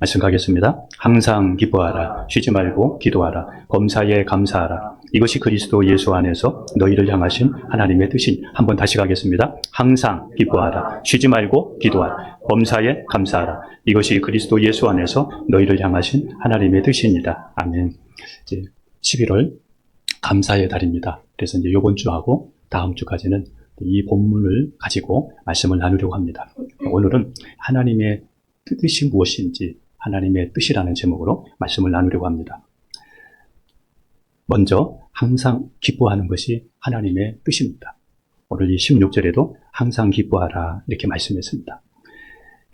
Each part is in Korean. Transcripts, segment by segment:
말씀 가겠습니다. 항상 기뻐하라. 쉬지 말고 기도하라. 범사에 감사하라. 이것이 그리스도 예수 안에서 너희를 향하신 하나님의 뜻인 한번 다시 가겠습니다. 항상 기뻐하라. 쉬지 말고 기도하라. 범사에 감사하라. 이것이 그리스도 예수 안에서 너희를 향하신 하나님의 뜻입니다. 아멘. 이제 11월 감사의 달입니다. 그래서 이제 요번 주하고 다음 주까지는 이 본문을 가지고 말씀을 나누려고 합니다. 오늘은 하나님의 뜻이 무엇인지 하나님의 뜻이라는 제목으로 말씀을 나누려고 합니다. 먼저 항상 기뻐하는 것이 하나님의 뜻입니다. 오늘 이 16절에도 항상 기뻐하라 이렇게 말씀했습니다.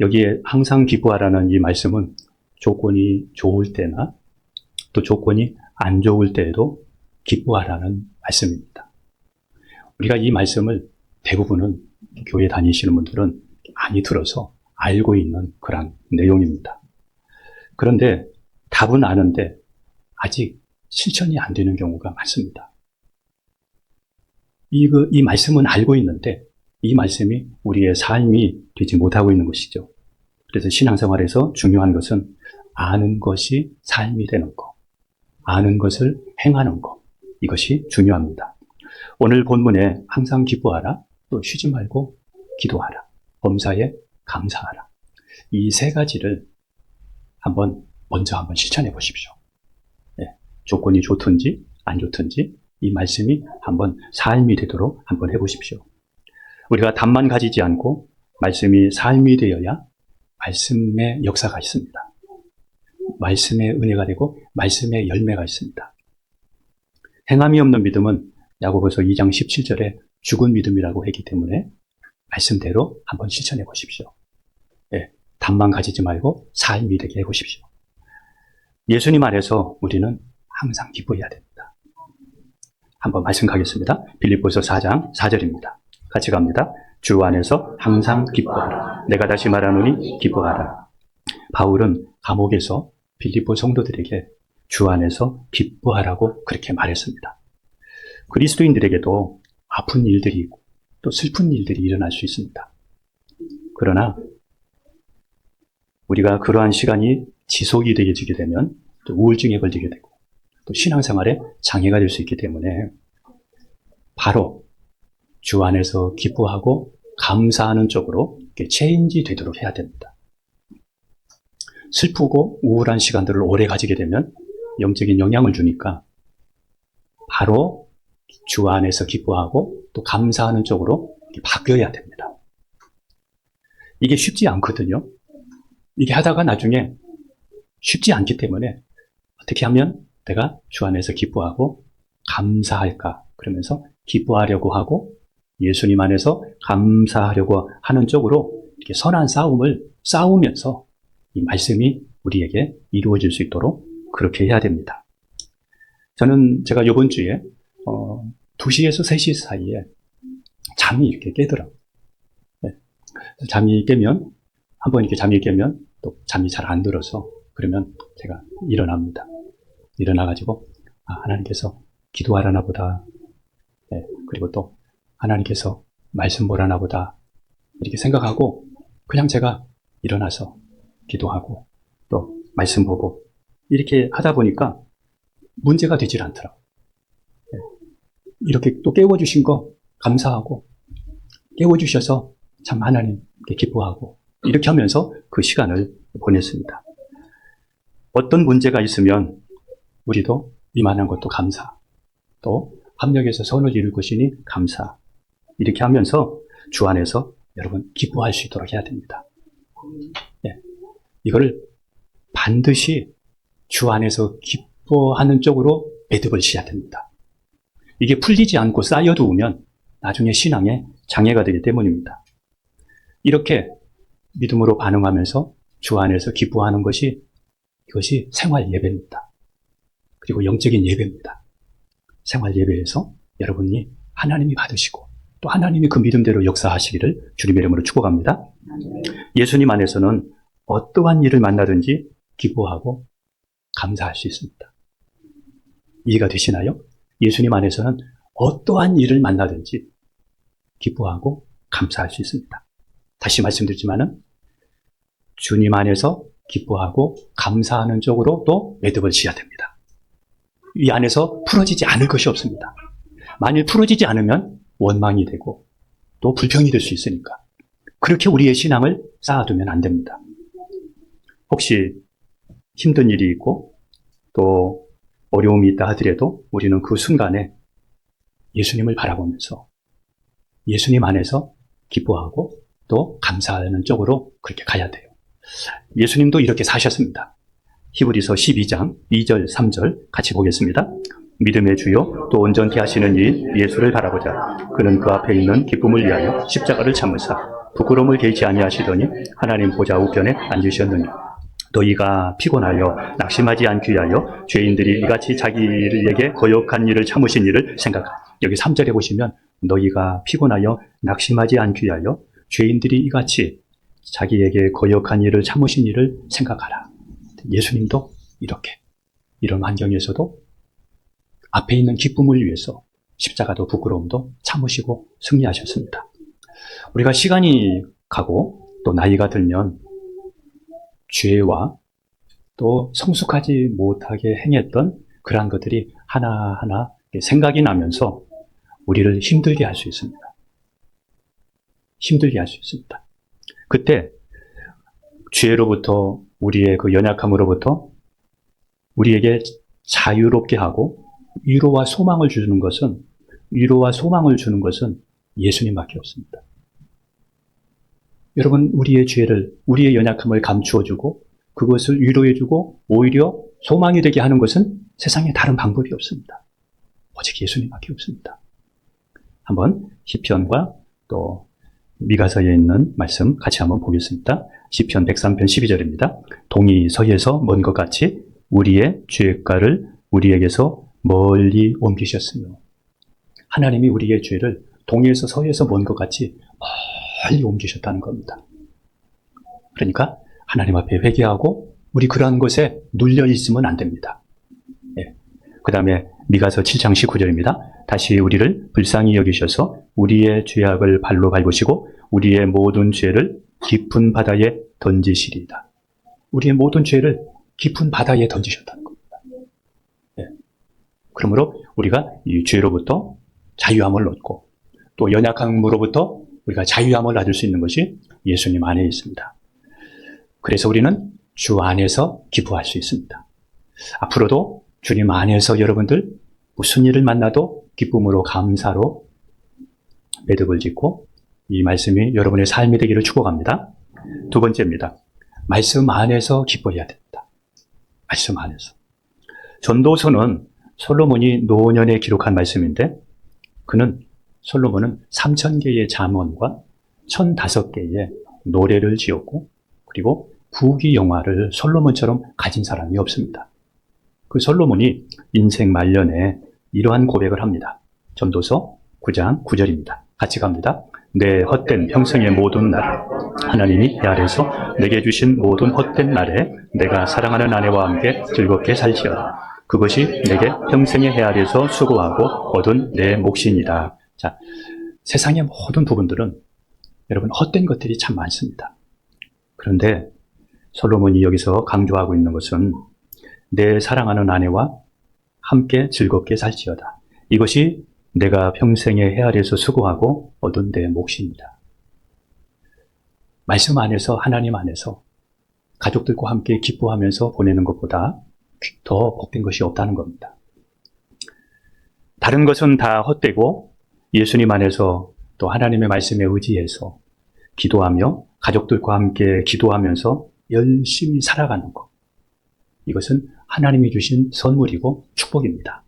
여기에 항상 기뻐하라는 이 말씀은 조건이 좋을 때나 또 조건이 안 좋을 때에도 기뻐하라는 말씀입니다. 우리가 이 말씀을 대부분은 교회 다니시는 분들은 많이 들어서 알고 있는 그런 내용입니다. 그런데 답은 아는데 아직 실천이 안 되는 경우가 많습니다. 이, 그, 이 말씀은 알고 있는데 이 말씀이 우리의 삶이 되지 못하고 있는 것이죠. 그래서 신앙생활에서 중요한 것은 아는 것이 삶이 되는 것, 아는 것을 행하는 것, 이것이 중요합니다. 오늘 본문에 항상 기뻐하라, 또 쉬지 말고 기도하라, 범사에 감사하라. 이 세 가지를 한번 먼저 한번 실천해 보십시오. 네, 조건이 좋든지 안 좋든지 이 말씀이 한번 삶이 되도록 한번 해 보십시오. 우리가 답만 가지지 않고 말씀이 삶이 되어야 말씀의 역사가 있습니다. 말씀의 은혜가 되고 말씀의 열매가 있습니다. 행함이 없는 믿음은 야고보서 2장 17절에 죽은 믿음이라고 했기 때문에 말씀대로 한번 실천해 보십시오. 예, 답만 가지지 말고 삶이 되게 해 보십시오. 예수님 안에서 우리는 항상 기뻐해야 됩니다. 한번 말씀 가겠습니다. 빌립보서 4장 4절입니다. 같이 갑니다. 주 안에서 항상 기뻐하라. 내가 다시 말하노니 기뻐하라. 바울은 감옥에서 빌립보 성도들에게 주 안에서 기뻐하라고 그렇게 말했습니다. 그리스도인들에게도 아픈 일들이 있고 또 슬픈 일들이 일어날 수 있습니다. 그러나 우리가 그러한 시간이 지속이 되게 되면 또 우울증에 걸리게 되고 또 신앙생활에 장애가 될 수 있기 때문에 바로 주 안에서 기뻐하고 감사하는 쪽으로 체인지 되도록 해야 됩니다. 슬프고 우울한 시간들을 오래 가지게 되면 영적인 영향을 주니까 바로 주 안에서 기뻐하고 또 감사하는 쪽으로 바뀌어야 됩니다. 이게 쉽지 않거든요. 이게 하다가 나중에 쉽지 않기 때문에 어떻게 하면 내가 주 안에서 기뻐하고 감사할까? 그러면서 기뻐하려고 하고 예수님 안에서 감사하려고 하는 쪽으로 이렇게 선한 싸움을 싸우면서 이 말씀이 우리에게 이루어질 수 있도록 그렇게 해야 됩니다. 저는 제가 이번 주에 어, 2시에서 3시 사이에 잠이 이렇게 깨더라고요. 네. 잠이 깨면 한번 이렇게 잠이 깨면 또 잠이 잘 안 들어서 그러면 제가 일어납니다. 일어나가지고 아, 하나님께서 기도하라나 보다. 네, 그리고 또 하나님께서 말씀 보라나 보다. 이렇게 생각하고 그냥 제가 일어나서 기도하고 또 말씀 보고 이렇게 하다 보니까 문제가 되질 않더라고요. 네, 이렇게 또 깨워주신 거 감사하고 깨워주셔서 참 하나님께 기뻐하고 이렇게 하면서 그 시간을 보냈습니다. 어떤 문제가 있으면 우리도 이만한 것도 감사, 또 합력해서 선을 이룰 것이니 감사. 이렇게 하면서 주 안에서 여러분 기뻐할 수 있도록 해야 됩니다. 예. 이거를 반드시 주 안에서 기뻐하는 쪽으로 매듭을 지어야 됩니다. 이게 풀리지 않고 쌓여두면 나중에 신앙에 장애가 되기 때문입니다. 이렇게 믿음으로 반응하면서 주 안에서 기뻐하는 것이 이것이 생활 예배입니다. 그리고 영적인 예배입니다. 생활 예배에서 여러분이 하나님이 받으시고 또 하나님이 그 믿음대로 역사하시기를 주님의 이름으로 축복합니다. 예수님 안에서는 어떠한 일을 만나든지 기뻐하고 감사할 수 있습니다. 이해가 되시나요? 예수님 안에서는 어떠한 일을 만나든지 기뻐하고 감사할 수 있습니다. 다시 말씀드리지만은 주님 안에서 기뻐하고 감사하는 쪽으로 또 매듭을 지어야 됩니다. 이 안에서 풀어지지 않을 것이 없습니다. 만일 풀어지지 않으면 원망이 되고 또 불평이 될 수 있으니까 그렇게 우리의 신앙을 쌓아두면 안 됩니다. 혹시 힘든 일이 있고 또 어려움이 있다 하더라도 우리는 그 순간에 예수님을 바라보면서 예수님 안에서 기뻐하고 또 감사하는 쪽으로 그렇게 가야 돼요. 예수님도 이렇게 사셨습니다. 히브리서 12장 2절 3절 같이 보겠습니다. 믿음의 주요 또 온전케 하시는 이 예수를 바라보자. 그는 그 앞에 있는 기쁨을 위하여 십자가를 참으사 부끄러움을 개의치 아니하시더니 하나님 보좌 우편에 앉으셨느니 너희가 피곤하여 낙심하지 않기 위하여 죄인들이 이같이 자기에게 거역한 일을 참으신 일을 생각하라. 여기 3절에 보시면 너희가 피곤하여 낙심하지 않기 위하여 죄인들이 이같이 자기에게 거역한 일을 참으신 일을 생각하라. 예수님도 이렇게 이런 환경에서도 앞에 있는 기쁨을 위해서 십자가도 부끄러움도 참으시고 승리하셨습니다. 우리가 시간이 가고 또 나이가 들면 죄와 또 성숙하지 못하게 행했던 그러한 것들이 하나하나 생각이 나면서 우리를 힘들게 할 수 있습니다. 힘들게 할 수 있습니다. 그때 죄로부터 우리의 그 연약함으로부터 우리에게 자유롭게 하고 위로와 소망을 주는 것은 위로와 소망을 주는 것은 예수님밖에 없습니다. 여러분 우리의 죄를 우리의 연약함을 감추어주고 그것을 위로해주고 오히려 소망이 되게 하는 것은 세상에 다른 방법이 없습니다. 오직 예수님밖에 없습니다. 한번 시편과 또 미가서에 있는 말씀 같이 한번 보겠습니다. 시편 103편 12절입니다. 동이 서에서 먼 것 같이 우리의 죄가를 우리에게서 멀리 옮기셨으며 하나님이 우리의 죄를 동에서 서에서 먼 것 같이 멀리 옮기셨다는 겁니다. 그러니까 하나님 앞에 회개하고 우리 그러한 것에 눌려 있으면 안 됩니다. 예. 그 다음에 미가서 7장 19절입니다. 다시 우리를 불쌍히 여기셔서 우리의 죄악을 발로 밟으시고 우리의 모든 죄를 깊은 바다에 던지시리이다. 우리의 모든 죄를 깊은 바다에 던지셨다는 겁니다. 예. 그러므로 우리가 이 죄로부터 자유함을 얻고 또 연약함으로부터 우리가 자유함을 얻을 수 있는 것이 예수님 안에 있습니다. 그래서 우리는 주 안에서 기부할 수 있습니다. 앞으로도 주님 안에서 여러분들 무슨 일을 만나도 기쁨으로 감사로 매듭을 짓고 이 말씀이 여러분의 삶이 되기를 축복합니다. 두 번째입니다. 말씀 안에서 기뻐해야 됩니다. 말씀 안에서. 전도서는 솔로몬이 노년에 기록한 말씀인데 그는 솔로몬은 3천 개의 잠언과 1,005개의 노래를 지었고 그리고 부귀 영화를 솔로몬처럼 가진 사람이 없습니다. 그 솔로몬이 인생 말년에 이러한 고백을 합니다. 전도서 9장 9절입니다. 같이 갑니다. 내 헛된 평생의 모든 날, 하나님이 내 아래서 내게 주신 모든 헛된 날에 내가 사랑하는 아내와 함께 즐겁게 살지어다. 그것이 내게 평생의 해 아래서 수고하고 얻은 내 몫이니다. 자, 세상의 모든 부분들은 여러분 헛된 것들이 참 많습니다. 그런데 솔로몬이 여기서 강조하고 있는 것은 내 사랑하는 아내와 함께 즐겁게 살지어다. 이것이 내가 평생의 헤아려서 수고하고 얻은 내 몫입니다. 말씀 안에서 하나님 안에서 가족들과 함께 기뻐하면서 보내는 것보다 더 복된 것이 없다는 겁니다. 다른 것은 다 헛되고 예수님 안에서 또 하나님의 말씀에 의지해서 기도하며 가족들과 함께 기도하면서 열심히 살아가는 것. 이것은 하나님이 주신 선물이고 축복입니다.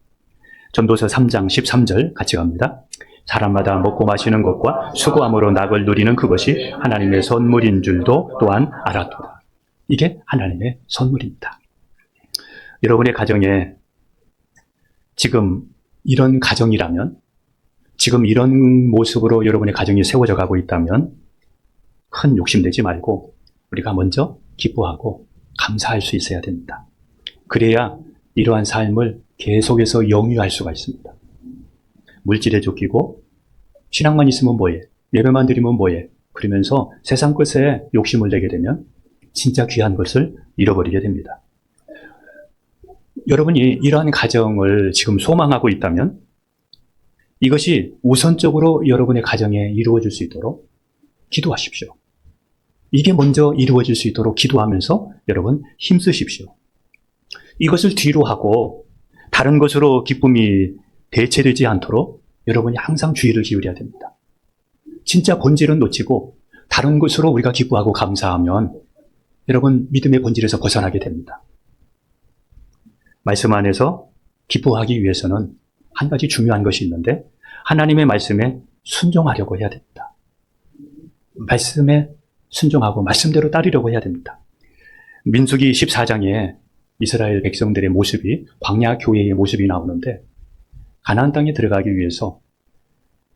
전도서 3장 13절 같이 갑니다. 사람마다 먹고 마시는 것과 수고함으로 낙을 누리는 그것이 하나님의 선물인 줄도 또한 알았도다. 이게 하나님의 선물입니다. 여러분의 가정에 지금 이런 가정이라면, 지금 이런 모습으로 여러분의 가정이 세워져 가고 있다면, 큰 욕심내지 말고 우리가 먼저 기뻐하고 감사할 수 있어야 됩니다. 그래야 이러한 삶을 계속해서 영위할 수가 있습니다. 물질에 쫓기고 신앙만 있으면 뭐해? 예배만 드리면 뭐해? 그러면서 세상 것에 욕심을 내게 되면 진짜 귀한 것을 잃어버리게 됩니다. 여러분이 이러한 가정을 지금 소망하고 있다면 이것이 우선적으로 여러분의 가정에 이루어질 수 있도록 기도하십시오. 이게 먼저 이루어질 수 있도록 기도하면서 여러분 힘쓰십시오. 이것을 뒤로 하고 다른 것으로 기쁨이 대체되지 않도록 여러분이 항상 주의를 기울여야 됩니다. 진짜 본질은 놓치고 다른 것으로 우리가 기뻐하고 감사하면 여러분 믿음의 본질에서 벗어나게 됩니다. 말씀 안에서 기뻐하기 위해서는 한 가지 중요한 것이 있는데 하나님의 말씀에 순종하려고 해야 됩니다. 말씀에 순종하고 말씀대로 따르려고 해야 됩니다. 민수기 14장에 이스라엘 백성들의 모습이 광야 교회의 모습이 나오는데 가나안 땅에 들어가기 위해서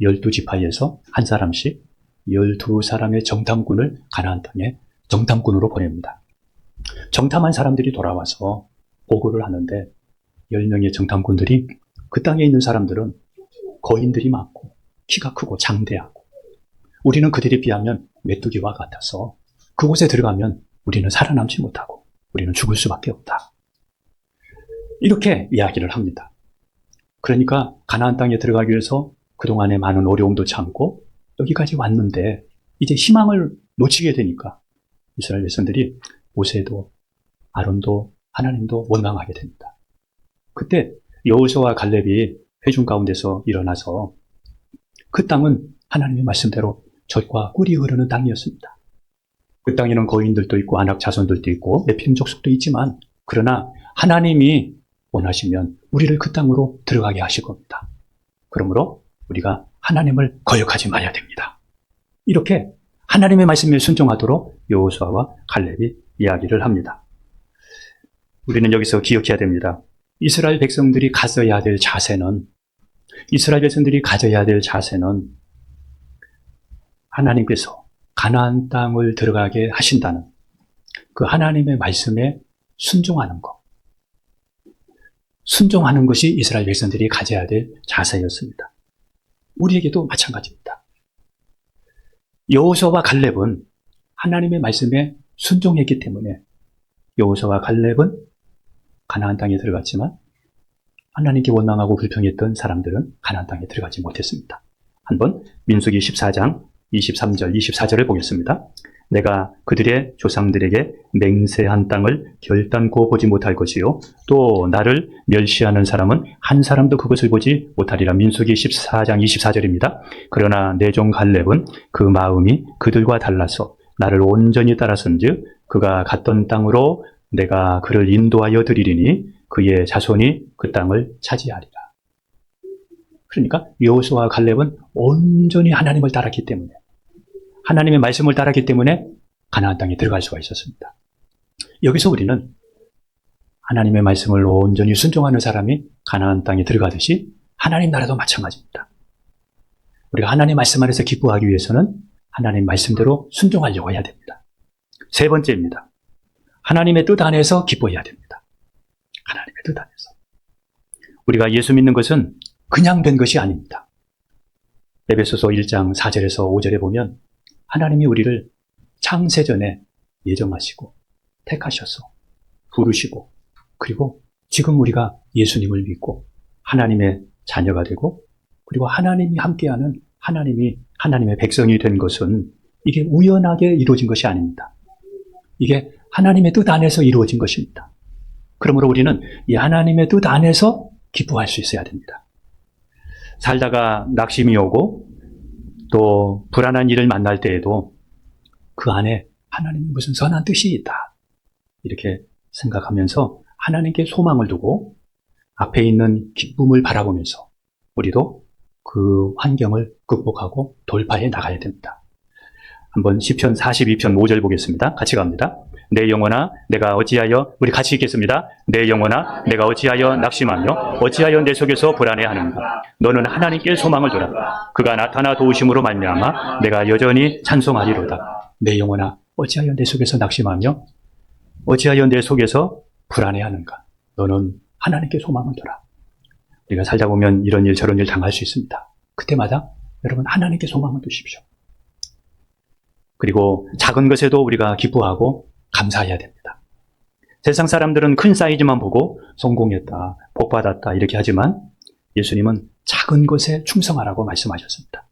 열두 지파에서 한 사람씩 열두 사람의 정탐꾼을 가나안 땅에 정탐꾼으로 보냅니다. 정탐한 사람들이 돌아와서 보고를 하는데 10명의 정탐꾼들이 그 땅에 있는 사람들은 거인들이 많고 키가 크고 장대하고 우리는 그들에 비하면 메뚜기와 같아서 그곳에 들어가면 우리는 살아남지 못하고 우리는 죽을 수밖에 없다. 이렇게 이야기를 합니다. 그러니까 가나안 땅에 들어가기 위해서 그동안의 많은 어려움도 참고 여기까지 왔는데 이제 희망을 놓치게 되니까 이스라엘 백성들이 모세도 아론도 하나님도 원망하게 됩니다. 그때 여호수와 갈렙이 회중 가운데서 일어나서 그 땅은 하나님의 말씀대로 젖과 꿀이 흐르는 땅이었습니다. 그 땅에는 거인들도 있고 안악 자손들도 있고 내피림 족속도 있지만 그러나 하나님이 원하시면 우리를 그 땅으로 들어가게 하실 겁니다. 그러므로 우리가 하나님을 거역하지 말아야 됩니다. 이렇게 하나님의 말씀에 순종하도록 여호수아와 갈렙이 이야기를 합니다. 우리는 여기서 기억해야 됩니다. 이스라엘 백성들이 가져야 될 자세는 이스라엘 백성들이 가져야 될 자세는 하나님께서 가나안 땅을 들어가게 하신다는 그 하나님의 말씀에 순종하는 것. 순종하는 것이 이스라엘 백성들이 가져야 될 자세였습니다. 우리에게도 마찬가지입니다. 여호수아와 갈렙은 하나님의 말씀에 순종했기 때문에 여호수아와 갈렙은 가나안 땅에 들어갔지만 하나님께 원망하고 불평했던 사람들은 가나안 땅에 들어가지 못했습니다. 한번 민수기 14장 23절, 24절을 보겠습니다. 내가 그들의 조상들에게 맹세한 땅을 결단코 보지 못할 것이요. 또 나를 멸시하는 사람은 한 사람도 그것을 보지 못하리라. 민수기 14장 24절입니다. 그러나 내 종 갈렙은 그 마음이 그들과 달라서 나를 온전히 따라선즉 그가 갔던 땅으로 내가 그를 인도하여 드리리니 그의 자손이 그 땅을 차지하리라. 그러니까 여호수와 갈렙은 온전히 하나님을 따랐기 때문에 하나님의 말씀을 따랐기 때문에 가나안 땅에 들어갈 수가 있었습니다. 여기서 우리는 하나님의 말씀을 온전히 순종하는 사람이 가나안 땅에 들어가듯이 하나님 나라도 마찬가지입니다. 우리가 하나님 말씀 안에서 기뻐하기 위해서는 하나님 말씀대로 순종하려고 해야 됩니다. 세 번째입니다. 하나님의 뜻 안에서 기뻐해야 됩니다. 하나님의 뜻 안에서. 우리가 예수 믿는 것은 그냥 된 것이 아닙니다. 에베소서 1장 4절에서 5절에 보면 하나님이 우리를 창세전에 예정하시고 택하셔서 부르시고 그리고 지금 우리가 예수님을 믿고 하나님의 자녀가 되고 그리고 하나님이 함께하는 하나님이 하나님의 백성이 된 것은 이게 우연하게 이루어진 것이 아닙니다. 이게 하나님의 뜻 안에서 이루어진 것입니다. 그러므로 우리는 이 하나님의 뜻 안에서 기뻐할 수 있어야 됩니다. 살다가 낙심이 오고 또 불안한 일을 만날 때에도 그 안에 하나님이 무슨 선한 뜻이 있다. 이렇게 생각하면서 하나님께 소망을 두고 앞에 있는 기쁨을 바라보면서 우리도 그 환경을 극복하고 돌파해 나가야 됩니다. 한번 10편 42편 5절 보겠습니다. 같이 갑니다. 내 영혼아 내가 어찌하여 우리 같이 읽겠습니다. 내 영혼아 내가 어찌하여 낙심하며 어찌하여 내 속에서 불안해하는가 너는 하나님께 소망을 두라 그가 나타나 도우심으로 말미암아 내가 여전히 찬송하리로다 내 영혼아 어찌하여 내 속에서 낙심하며 어찌하여 내 속에서 불안해하는가 너는 하나님께 소망을 두라 우리가 살다 보면 이런 일 저런 일 당할 수 있습니다. 그때마다 여러분 하나님께 소망을 두십시오. 그리고 작은 것에도 우리가 기뻐하고 감사해야 됩니다. 세상 사람들은 큰 사이즈만 보고 성공했다, 복받았다 이렇게 하지만 예수님은 작은 것에 충성하라고 말씀하셨습니다.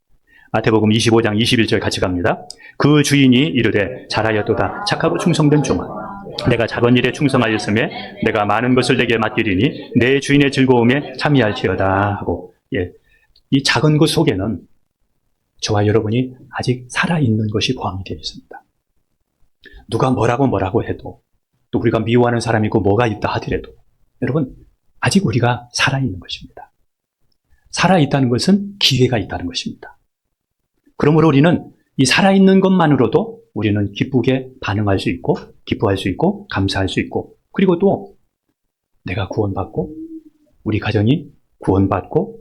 마태복음 25장 21절 같이 갑니다. 그 주인이 이르되 잘하였도다 착하고 충성된 종아 내가 작은 일에 충성하였음에 내가 많은 것을 내게 맡기리니 내 주인의 즐거움에 참여할지어다 하고 예. 이 작은 것 속에는 저와 여러분이 아직 살아있는 것이 포함이 되어 있습니다. 누가 뭐라고 뭐라고 해도 또 우리가 미워하는 사람이 있고 뭐가 있다 하더라도 여러분 아직 우리가 살아있는 것입니다. 살아있다는 것은 기회가 있다는 것입니다. 그러므로 우리는 이 살아있는 것만으로도 우리는 기쁘게 반응할 수 있고 기뻐할 수 있고 감사할 수 있고 그리고 또 내가 구원받고 우리 가정이 구원받고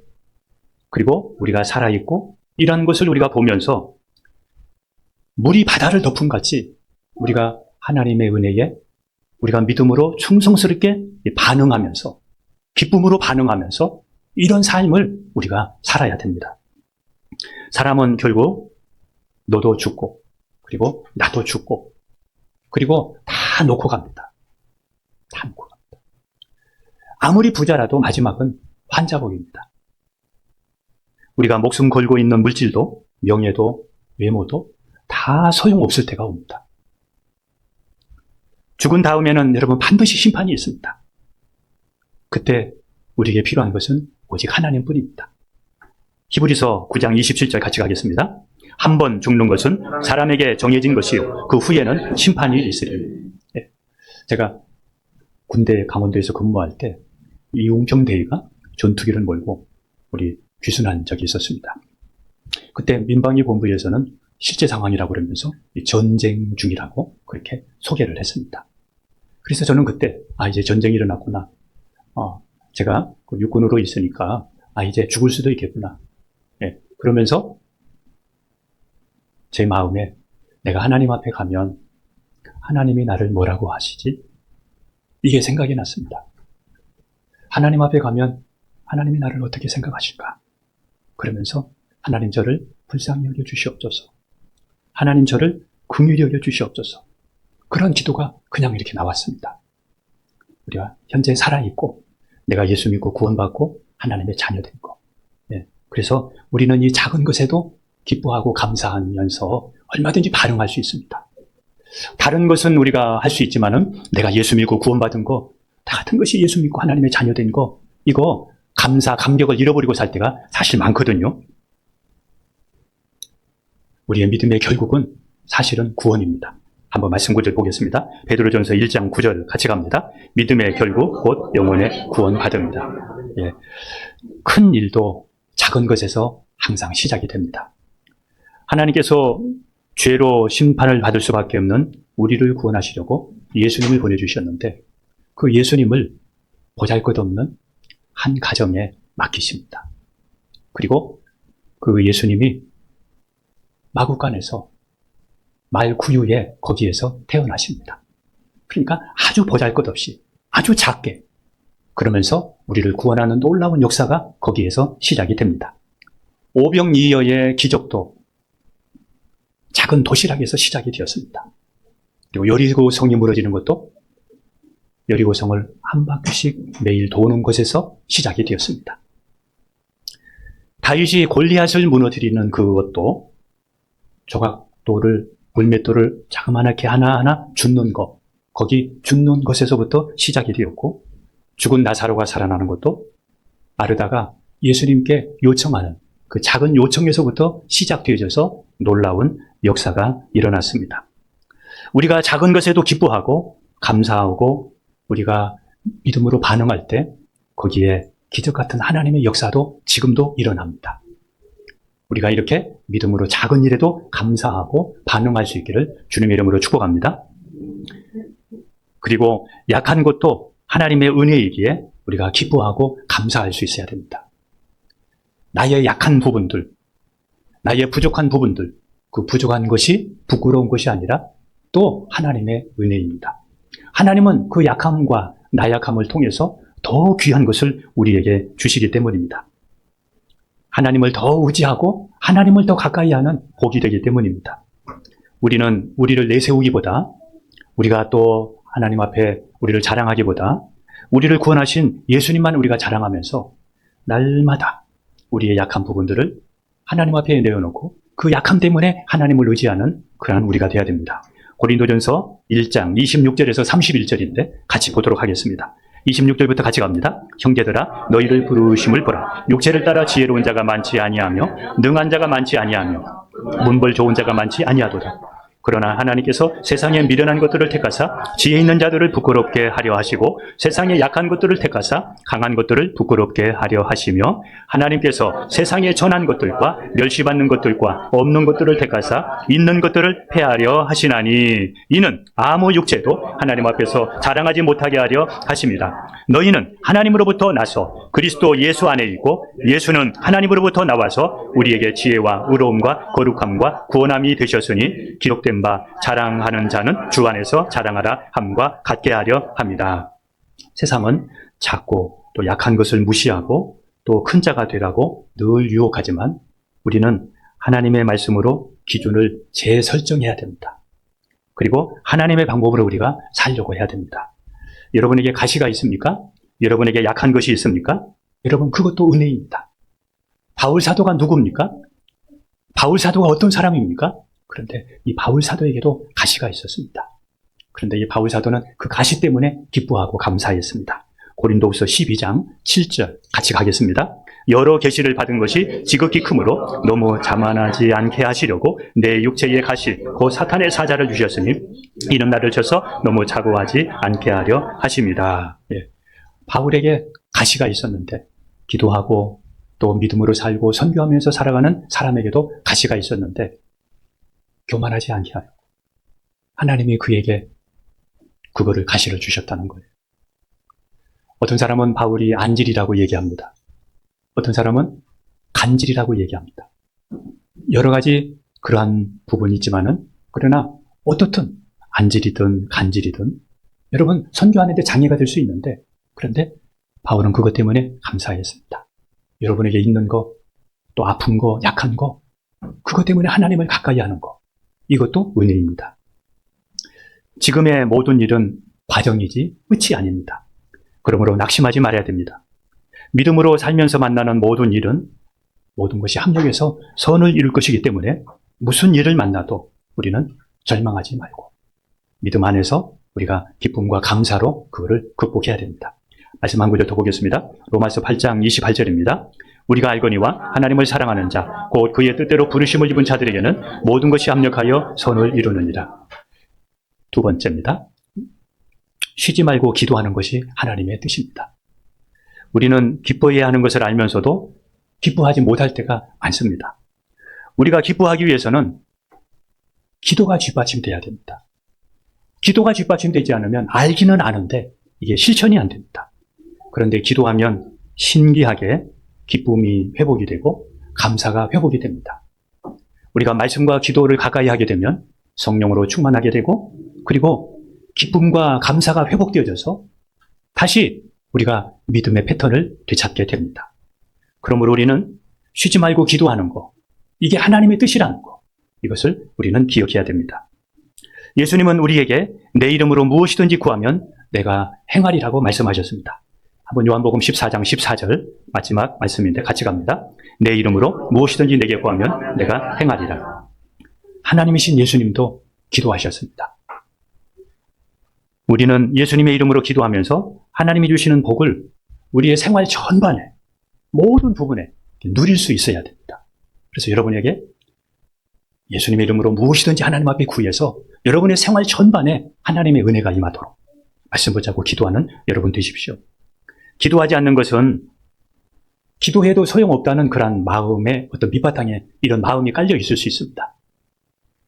그리고 우리가 살아있고 이런 것을 우리가 보면서 물이 바다를 덮은 같이 우리가 하나님의 은혜에 우리가 믿음으로 충성스럽게 반응하면서 기쁨으로 반응하면서 이런 삶을 우리가 살아야 됩니다. 사람은 결국 너도 죽고 그리고 나도 죽고 그리고 다 놓고 갑니다. 다 놓고 갑니다. 아무리 부자라도 마지막은 환자복입니다. 우리가 목숨 걸고 있는 물질도 명예도 외모도 다 소용없을 때가 옵니다. 죽은 다음에는 여러분 반드시 심판이 있습니다. 그때 우리에게 필요한 것은 오직 하나님 뿐입니다. 히브리서 9장 27절 같이 가겠습니다. 한 번 죽는 것은 사람에게 정해진 것이요. 그 후에는 심판이 있으리. 예. 제가 군대 강원도에서 근무할 때 이웅정 대위가 전투기를 몰고 우리 귀순한 적이 있었습니다. 그때 민방위 본부에서는 실제 상황이라고 그러면서 전쟁 중이라고 그렇게 소개를 했습니다. 그래서 저는 그때 아 이제 전쟁이 일어났구나. 어, 제가 그 육군으로 있으니까 아 이제 죽을 수도 있겠구나. 예, 그러면서 제 마음에 내가 하나님 앞에 가면 하나님이 나를 뭐라고 하시지? 이게 생각이 났습니다. 하나님 앞에 가면 하나님이 나를 어떻게 생각하실까? 그러면서 하나님 저를 불쌍히 여겨 주시옵소서. 하나님 저를 긍휼히 여겨 주시옵소서. 그런 기도가 그냥 이렇게 나왔습니다. 우리가 현재 살아있고 내가 예수 믿고 구원받고 하나님의 자녀된 거. 네. 그래서 우리는 이 작은 것에도 기뻐하고 감사하면서 얼마든지 반응할 수 있습니다. 다른 것은 우리가 할 수 있지만은 내가 예수 믿고 구원받은 거, 다 같은 것이 예수 믿고 하나님의 자녀된 거, 이거 감사, 감격을 잃어버리고 살 때가 사실 많거든요. 우리의 믿음의 결국은 사실은 구원입니다. 한번 말씀 구절 보겠습니다. 베드로전서 1장 9절 같이 갑니다. 믿음의 결국 곧 영혼의 구원받음이다. 예. 큰 일도 작은 것에서 항상 시작이 됩니다. 하나님께서 죄로 심판을 받을 수밖에 없는 우리를 구원하시려고 예수님을 보내주셨는데 그 예수님을 보잘것없는 한 가정에 맡기십니다. 그리고 그 예수님이 마국간에서 말 구유에 거기에서 태어나십니다. 그러니까 아주 보잘것없이 아주 작게 그러면서 우리를 구원하는 놀라운 역사가 거기에서 시작이 됩니다. 오병이어의 기적도 작은 도시락에서 시작이 되었습니다. 그리고 여리고 성이 무너지는 것도 여리고 성을 한 바퀴씩 매일 도는 곳에서 시작이 되었습니다. 다윗이 골리앗을 무너뜨리는 그것도 조각돌을 물맷돌을 자그마하게 하나하나 줍는 것, 거기 줍는 것에서부터 시작이 되었고, 죽은 나사로가 살아나는 것도 아르다가 예수님께 요청하는 그 작은 요청에서부터 시작되어져서 놀라운 역사가 일어났습니다. 우리가 작은 것에도 기뻐하고 감사하고 우리가 믿음으로 반응할 때 거기에 기적 같은 하나님의 역사도 지금도 일어납니다. 우리가 이렇게 믿음으로 작은 일에도 감사하고 반응할 수 있기를 주님의 이름으로 축복합니다. 그리고 약한 것도 하나님의 은혜이기에 우리가 기뻐하고 감사할 수 있어야 됩니다. 나의 약한 부분들, 나의 부족한 부분들, 그 부족한 것이 부끄러운 것이 아니라 또 하나님의 은혜입니다. 하나님은 그 약함과 나약함을 통해서 더 귀한 것을 우리에게 주시기 때문입니다. 하나님을 더 의지하고 하나님을 더 가까이 하는 복이 되기 때문입니다. 우리는 우리를 내세우기보다 우리가 또 하나님 앞에 우리를 자랑하기보다 우리를 구원하신 예수님만 우리가 자랑하면서 날마다 우리의 약한 부분들을 하나님 앞에 내어놓고 그 약함 때문에 하나님을 의지하는 그러한 우리가 되어야 됩니다. 고린도전서 1장 26절에서 31절인데 같이 보도록 하겠습니다. 26절부터 같이 갑니다. 형제들아 너희를 부르심을 보라. 육체를 따라 지혜로운 자가 많지 아니하며 능한 자가 많지 아니하며 문벌 좋은 자가 많지 아니하도다. 그러나 하나님께서 세상에 미련한 것들을 택하사 지혜 있는 자들을 부끄럽게 하려 하시고 세상에 약한 것들을 택하사 강한 것들을 부끄럽게 하려 하시며 하나님께서 세상에 전한 것들과 멸시받는 것들과 없는 것들을 택하사 있는 것들을 폐하려 하시나니 이는 아무 육체도 하나님 앞에서 자랑하지 못하게 하려 하십니다. 너희는 하나님으로부터 나서 그리스도 예수 안에 있고 예수는 하나님으로부터 나와서 우리에게 지혜와 의로움과 거룩함과 구원함이 되셨으니 기록된 바 자랑하는 자는 주 안에서 자랑하라 함과 같게 하려 합니다. 세상은 작고 또 약한 것을 무시하고 또 큰 자가 되라고 늘 유혹하지만 우리는 하나님의 말씀으로 기준을 재설정해야 됩니다. 그리고 하나님의 방법으로 우리가 살려고 해야 됩니다. 여러분에게 가시가 있습니까? 여러분에게 약한 것이 있습니까? 여러분 그것도 은혜입니다. 바울 사도가 누굽니까? 바울 사도가 어떤 사람입니까? 그런데 이 바울 사도에게도 가시가 있었습니다. 그런데 이 바울 사도는 그 가시 때문에 기뻐하고 감사했습니다. 고린도후서 12장 7절 같이 가겠습니다. 여러 계시를 받은 것이 지극히 크므로 너무 자만하지 않게 하시려고 내 육체의 가시 곧 사탄의 사자를 주셨으니 이는 나를 쳐서 너무 자고하지 않게 하려 하십니다. 예. 바울에게 가시가 있었는데 기도하고 또 믿음으로 살고 선교하면서 살아가는 사람에게도 가시가 있었는데 교만하지 않게 하여 하나님이 그에게 그거를 가시를 주셨다는 거예요. 어떤 사람은 바울이 안질이라고 얘기합니다. 어떤 사람은 간질이라고 얘기합니다. 여러 가지 그러한 부분이 있지만은 그러나 어떻든 안질이든 간질이든 여러분 선교하는데 장애가 될 수 있는데 그런데 바울은 그것 때문에 감사했습니다. 여러분에게 있는 거, 또 아픈 거, 약한 거, 그것 때문에 하나님을 가까이 하는 거, 이것도 은혜입니다. 지금의 모든 일은 과정이지 끝이 아닙니다. 그러므로 낙심하지 말아야 됩니다. 믿음으로 살면서 만나는 모든 일은 모든 것이 합력해서 선을 이룰 것이기 때문에 무슨 일을 만나도 우리는 절망하지 말고 믿음 안에서 우리가 기쁨과 감사로 그거를 극복해야 됩니다. 말씀 한 구절 더 보겠습니다. 로마서 8장 28절입니다. 우리가 알거니와 하나님을 사랑하는 자, 곧 그의 뜻대로 부르심을 입은 자들에게는 모든 것이 합력하여 선을 이루느니라. 두 번째입니다. 쉬지 말고 기도하는 것이 하나님의 뜻입니다. 우리는 기뻐해야 하는 것을 알면서도 기뻐하지 못할 때가 많습니다. 우리가 기뻐하기 위해서는 기도가 뒷받침돼야 됩니다. 기도가 뒷받침되지 않으면 알기는 아는데 이게 실천이 안 됩니다. 그런데 기도하면 신기하게 기쁨이 회복이 되고 감사가 회복이 됩니다. 우리가 말씀과 기도를 가까이 하게 되면 성령으로 충만하게 되고 그리고 기쁨과 감사가 회복되어져서 다시 우리가 믿음의 패턴을 되찾게 됩니다. 그러므로 우리는 쉬지 말고 기도하는 거, 이게 하나님의 뜻이라는 거, 이것을 우리는 기억해야 됩니다. 예수님은 우리에게 내 이름으로 무엇이든지 구하면 내가 행하리라고 말씀하셨습니다. 한번 요한복음 14장 14절 마지막 말씀인데 같이 갑니다. 내 이름으로 무엇이든지 내게 구하면 내가 행하리라. 하나님이신 예수님도 기도하셨습니다. 우리는 예수님의 이름으로 기도하면서 하나님이 주시는 복을 우리의 생활 전반에 모든 부분에 누릴 수 있어야 됩니다. 그래서 여러분에게 예수님의 이름으로 무엇이든지 하나님 앞에 구해서 여러분의 생활 전반에 하나님의 은혜가 임하도록 말씀 붙잡고 기도하는 여러분 되십시오. 기도하지 않는 것은 기도해도 소용없다는 그런 마음의 어떤 밑바탕에 이런 마음이 깔려 있을 수 있습니다.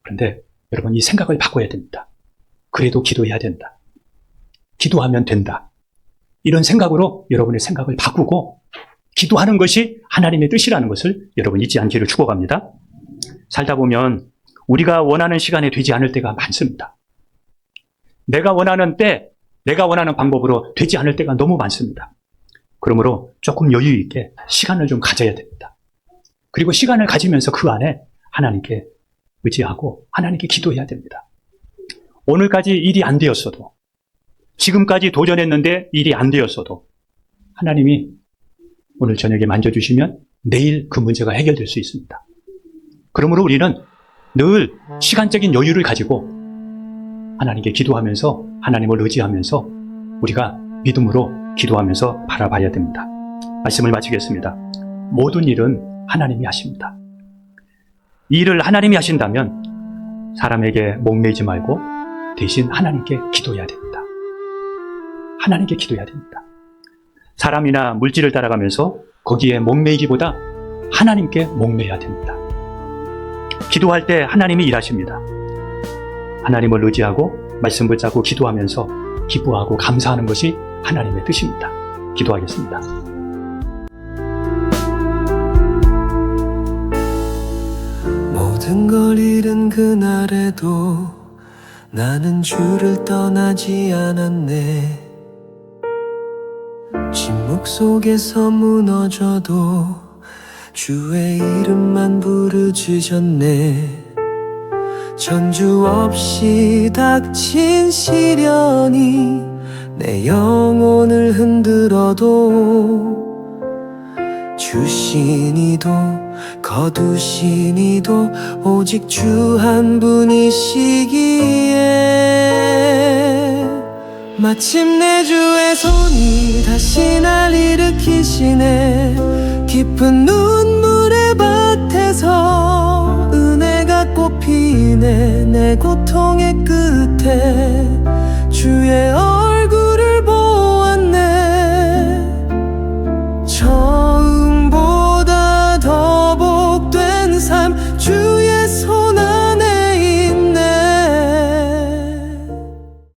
그런데 여러분 이 생각을 바꿔야 됩니다. 그래도 기도해야 된다. 기도하면 된다. 이런 생각으로 여러분의 생각을 바꾸고 기도하는 것이 하나님의 뜻이라는 것을 여러분 잊지 않기를 축복합니다. 살다 보면 우리가 원하는 시간에 되지 않을 때가 많습니다. 내가 원하는 때, 내가 원하는 방법으로 되지 않을 때가 너무 많습니다. 그러므로 조금 여유 있게 시간을 좀 가져야 됩니다. 그리고 시간을 가지면서 그 안에 하나님께 의지하고 하나님께 기도해야 됩니다. 오늘까지 일이 안 되었어도, 지금까지 도전했는데 일이 안 되었어도, 하나님이 오늘 저녁에 만져주시면 내일 그 문제가 해결될 수 있습니다. 그러므로 우리는 늘 시간적인 여유를 가지고 하나님께 기도하면서 하나님을 의지하면서 우리가 믿음으로 기도하면서 바라봐야 됩니다. 말씀을 마치겠습니다. 모든 일은 하나님이 하십니다. 이 일을 하나님이 하신다면 사람에게 목매지 말고 대신 하나님께 기도해야 됩니다. 하나님께 기도해야 됩니다. 사람이나 물질을 따라가면서 거기에 목매기보다 하나님께 목매야 됩니다. 기도할 때 하나님이 일하십니다. 하나님을 의지하고 말씀 붙잡고 기도하면서 기뻐하고 감사하는 것이 하나님의 뜻입니다. 기도하겠습니다. 모든 걸 잃은 그날에도 나는 주를 떠나지 않았네. 침묵 속에서 무너져도 주의 이름만 부르짖었네. 전주 없이 닥친 시련이 내 영혼을 흔들어도 주신 이도 거두신 이도 오직 주 한 분이시기에 마침내 주의 손이 다시 날 일으키시네. 깊은 눈물의 밭에서 은혜가 꽃피네. 내 고통의 끝에 주의